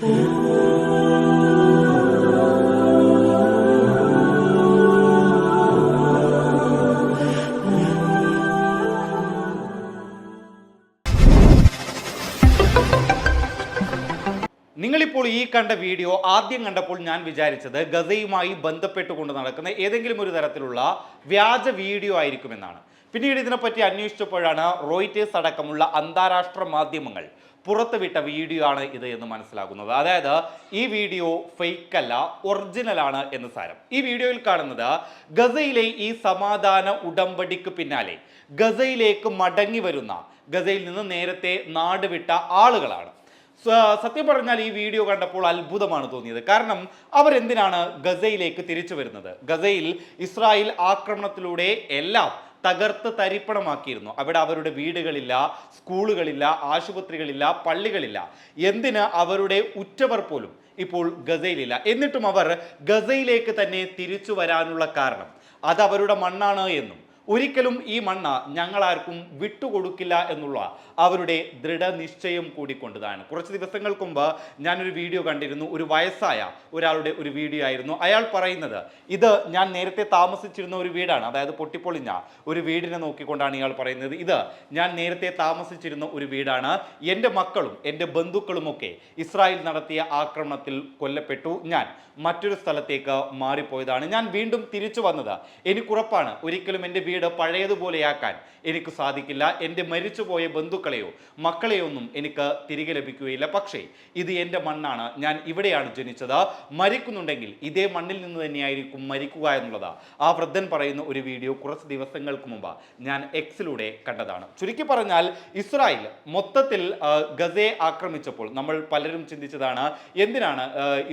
നിങ്ങളിപ്പോൾ ഈ കണ്ട വീഡിയോ ആദ്യം കണ്ടപ്പോൾ ഞാൻ വിചാരിച്ചത് ഗസയുമായി ബന്ധപ്പെട്ടുകൊണ്ട് നടക്കുന്ന ഏതെങ്കിലും ഒരു തരത്തിലുള്ള വ്യാജ വീഡിയോ ആയിരിക്കുമെന്നാണ്. പിന്നീട് ഇതിനെപ്പറ്റി അന്വേഷിച്ചപ്പോഴാണ് റോയിറ്റേഴ്സ് അടക്കമുള്ള അന്താരാഷ്ട്ര മാധ്യമങ്ങൾ പുറത്തുവിട്ട വീഡിയോ ആണ് ഇത് എന്ന് മനസ്സിലാകുന്നത്. അതായത് ഈ വീഡിയോ ഫേക്ക് അല്ല ഒറിജിനൽ ആണ് എന്ന് സാരം. ഈ വീഡിയോയിൽ കാണുന്നത് ഗസയിലെ ഈ സമാധാന ഉടമ്പടിക്ക് പിന്നാലെ ഗസയിലേക്ക് മടങ്ങി വരുന്ന ഗസയിൽ നിന്ന് നേരത്തെ നാടുവിട്ട ആളുകളാണ്. സത്യം പറഞ്ഞാൽ ഈ വീഡിയോ കണ്ടപ്പോൾ അത്ഭുതമാണ് തോന്നിയത്. കാരണം അവരെന്തിനാണ് ഗസയിലേക്ക് തിരിച്ചു വരുന്നത്? ഗസയിൽ ഇസ്രായേൽ ആക്രമണത്തിലൂടെ എല്ലാം തകർത്ത് തരിപ്പണമാക്കിയിരുന്നു. അവിടെ അവരുടെ വീടുകളില്ല സ്കൂളുകളില്ല ആശുപത്രികളില്ല പള്ളികളില്ല. എന്തിന് അവരുടെ ഉറ്റവർ പോലും ഇപ്പോൾ ഗസയിലില്ല. എന്നിട്ടും അവർ ഗസയിലേക്ക് തന്നെ തിരിച്ചു വരാനുള്ള കാരണം. അത് അവരുടെ മണ്ണാണ് എന്നും. ഒരിക്കലും ഈ മണ്ണ് ഞങ്ങളാർക്കും വിട്ടുകൊടുക്കില്ല എന്നുള്ള അവരുടെ ദൃഢനിശ്ചയം കൂടിക്കൊണ്ടതാണ് കുറച്ച് ദിവസങ്ങൾക്ക് മുമ്പ് ഞാനൊരു വീഡിയോ കണ്ടിരുന്നു. ഒരു വയസ്സായ ഒരാളുടെ ഒരു വീഡിയോ ആയിരുന്നു. അയാൾ പറയുന്നത് ഇത് ഞാൻ നേരത്തെ താമസിച്ചിരുന്ന ഒരു വീടാണ്. അതായത് പൊട്ടിപ്പൊളിഞ്ഞ ഒരു വീടിനെ നോക്കിക്കൊണ്ടാണ് ഇയാൾ പറയുന്നത്. ഇത് ഞാൻ നേരത്തെ താമസിച്ചിരുന്ന ഒരു വീടാണ്. എന്റെ മക്കളും എന്റെ ബന്ധുക്കളുമൊക്കെ ഇസ്രായേൽ നടത്തിയ ആക്രമണത്തിൽ കൊല്ലപ്പെട്ടു. ഞാൻ മറ്റൊരു സ്ഥലത്തേക്ക് മാറിപ്പോയതാണ്. ഞാൻ വീണ്ടും തിരിച്ചു വന്നത്. എനിക്കുറപ്പാണ് ഒരിക്കലും എന്റെ വീട് പഴയതുപോലെയാക്കാൻ എനിക്ക് സാധിക്കില്ല. എന്റെ മരിച്ചുപോയ ബന്ധുക്കളെയോ മക്കളെയോ ഒന്നും എനിക്ക് തിരികെ ലഭിക്കുകയില്ല. പക്ഷേ ഇത് എന്റെ മണ്ണാണ്. ഞാൻ ഇവിടെയാണ് ജനിച്ചത്. മരിക്കുന്നുണ്ടെങ്കിൽ ഇതേ മണ്ണിൽ നിന്ന് തന്നെയായിരിക്കും മരിക്കുക എന്നുള്ളത്. ആ വൃദ്ധൻ പറയുന്ന ഒരു വീഡിയോ കുറച്ച് ദിവസങ്ങൾക്ക് മുമ്പ് ഞാൻ എക്സിലൂടെ കണ്ടതാണ്. ചുരുക്കി പറഞ്ഞാൽ ഇസ്രായേൽ മൊത്തത്തിൽ ഗസയെ ആക്രമിച്ചപ്പോൾ നമ്മൾ പലരും ചിന്തിച്ചതാണ് എന്തിനാണ്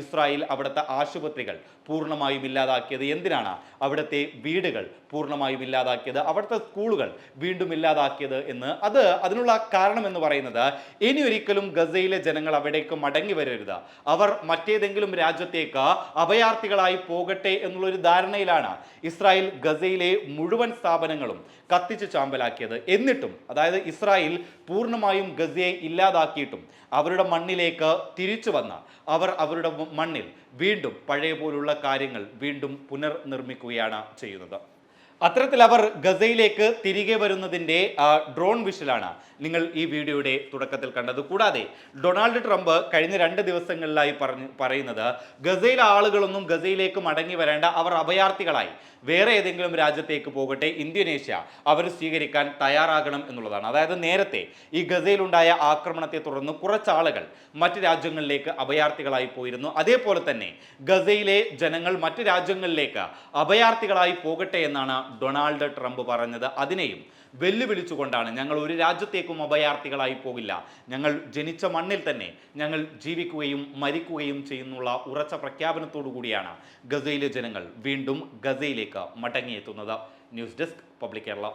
ഇസ്രായേൽ അവിടുത്തെ ആശുപത്രികൾ പൂർണമായും ഇല്ലാതാക്കിയത്? എന്തിനാണ് അവിടുത്തെ വീടുകൾ പൂർണമായും ഇല്ലാതാക്കിയത് അവിടുത്തെ സ്കൂളുകൾ വീണ്ടും ഇല്ലാതാക്കിയത് എന്ന്. അത് അതിനുള്ള കാരണം എന്ന് പറയുന്നത് ഇനി ഒരിക്കലും ഗസയിലെ ജനങ്ങൾ അവിടേക്ക് മടങ്ങി വരരുത്. അവർ മറ്റേതെങ്കിലും രാജ്യത്തേക്ക് അഭയാർത്ഥികളായി പോകട്ടെ എന്നുള്ളൊരു ധാരണയിലാണ് ഇസ്രായേൽ ഗസയിലെ മുഴുവൻ സ്ഥാപനങ്ങളും കത്തിച്ച് ചാമ്പലാക്കിയത്. എന്നിട്ടും അതായത് ഇസ്രായേൽ പൂർണമായും ഗസയെ ഇല്ലാതാക്കിയിട്ടും അവരുടെ മണ്ണിലേക്ക് തിരിച്ചു വന്ന അവർ അവരുടെ മണ്ണിൽ വീണ്ടും പഴയ പോലുള്ള കാര്യങ്ങൾ വീണ്ടും പുനർനിർമ്മിക്കുകയാണ് ചെയ്യുന്നത്. അത്തരത്തിൽ അവർ ഗസയിലേക്ക് തിരികെ വരുന്നതിന്റെ ഡ്രോൺ വിഷലാണ് നിങ്ങൾ ഈ വീഡിയോയുടെ തുടക്കത്തിൽ കണ്ടത്. കൂടാതെ ഡൊണാൾഡ് ട്രംപ് കഴിഞ്ഞ രണ്ട് ദിവസങ്ങളിലായി പറഞ്ഞ് പറയുന്നത് ഗസയിലെ ആളുകളൊന്നും ഗസയിലേക്ക് മടങ്ങി വരേണ്ട അവർ അഭയാർത്ഥികളായി. വേറെ ഏതെങ്കിലും രാജ്യത്തേക്ക് പോകട്ടെ ഇന്തോനേഷ്യ അവർ സ്വീകരിക്കാൻ തയ്യാറാകണം എന്നുള്ളതാണ്. അതായത് നേരത്തെ ഈ ഗസയിലുണ്ടായ ആക്രമണത്തെ തുടർന്ന് കുറച്ച് ആളുകൾ മറ്റ് രാജ്യങ്ങളിലേക്ക് അഭയാർത്ഥികളായി പോയിരുന്നു. അതേപോലെ തന്നെ ഗസയിലെ ജനങ്ങൾ മറ്റ് രാജ്യങ്ങളിലേക്ക് അഭയാർത്ഥികളായി പോകട്ടെ എന്നാണ് ഡൊണാൾഡ് ട്രംപ് പറഞ്ഞത് അതിനെയും വെല്ലുവിളിച്ചുകൊണ്ടാണ്. ഞങ്ങൾ ഒരു രാജ്യത്തേക്കും അഭയാർത്ഥികളായി പോകില്ല. ഞങ്ങൾ ജനിച്ച മണ്ണിൽ തന്നെ ഞങ്ങൾ ജീവിക്കുകയും മരിക്കുകയും ചെയ്യുന്നുള്ള ഉറച്ച പ്രഖ്യാപനത്തോടു കൂടിയാണ് ഗസയിലെ ജനങ്ങൾ വീണ്ടും ഗസയിലേക്ക് മടങ്ങിയെത്തുന്നത്. News desk public Kerala.